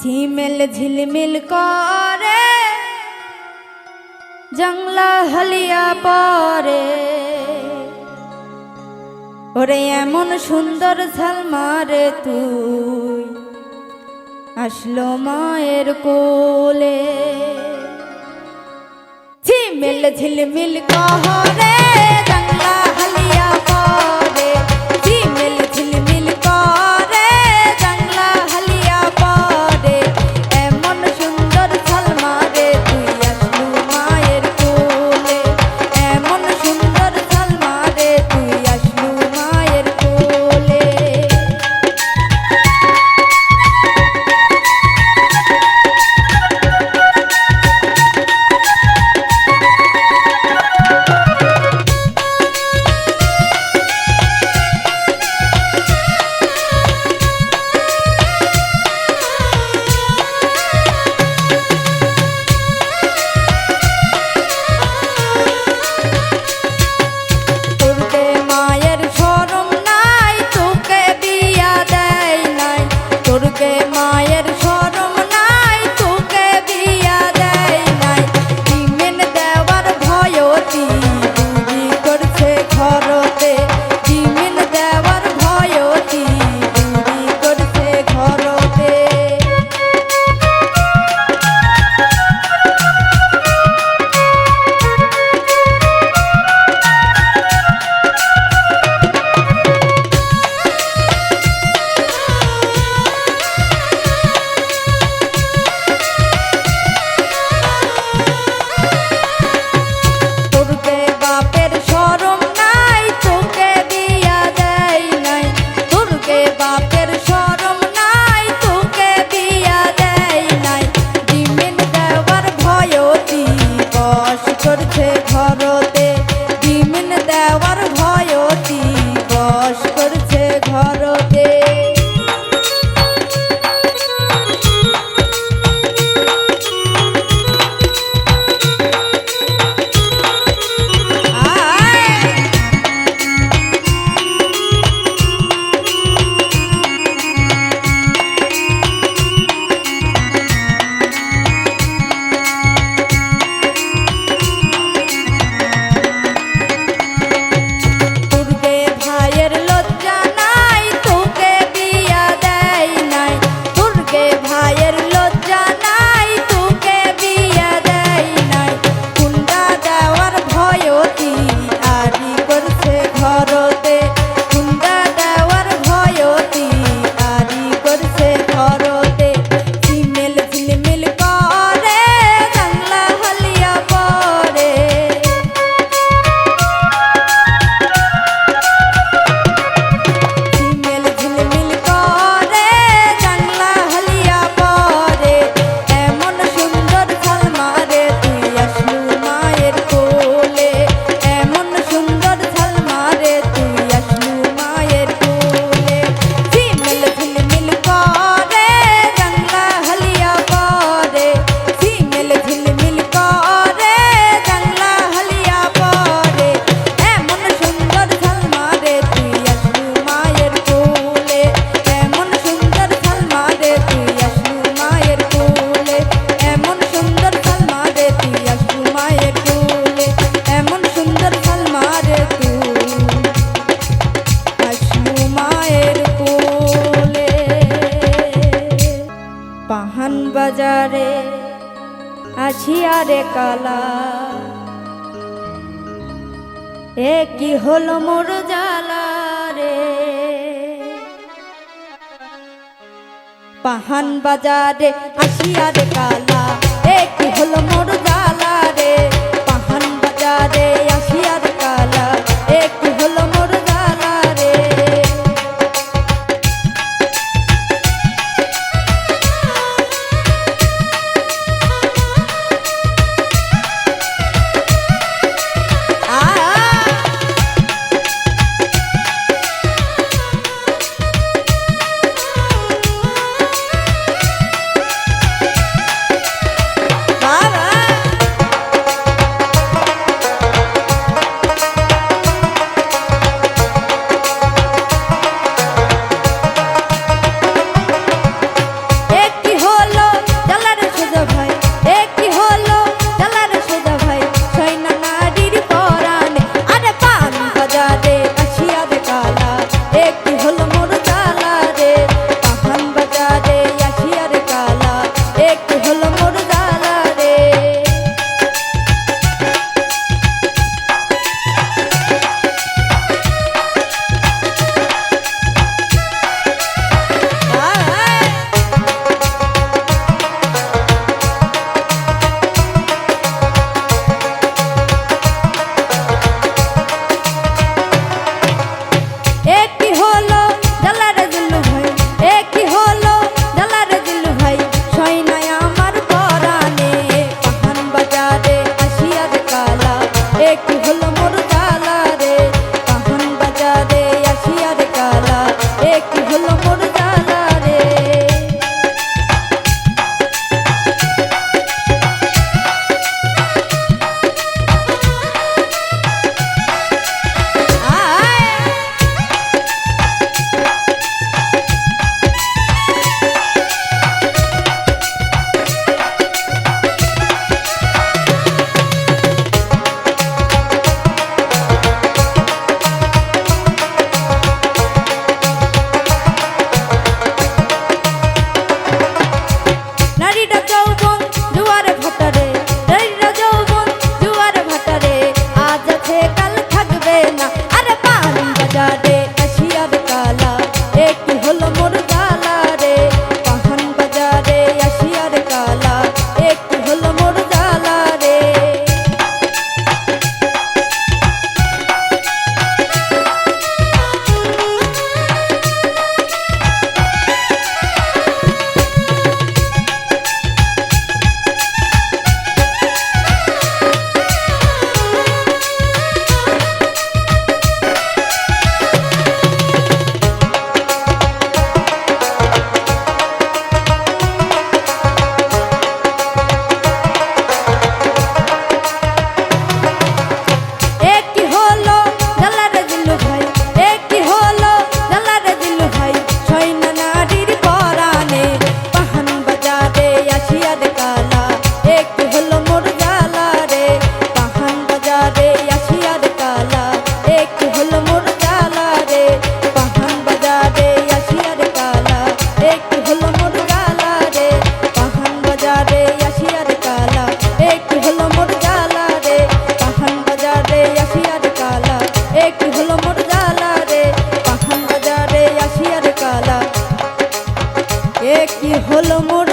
ঝিমেল ঝিলমিল করে, জংলা হলিয়া পরে। ওরে এমন সুন্দর ঝালমারে তুই আসলো মায়ের কোলে। ঝিমেল ঝিলমিল করে, জংলা হলিয়া পরে। রে কালা। এ কি হল মোর জালা রে? পাহান বাজারে আসিয়ারে কালা। এ কি হল মোর হলো মোর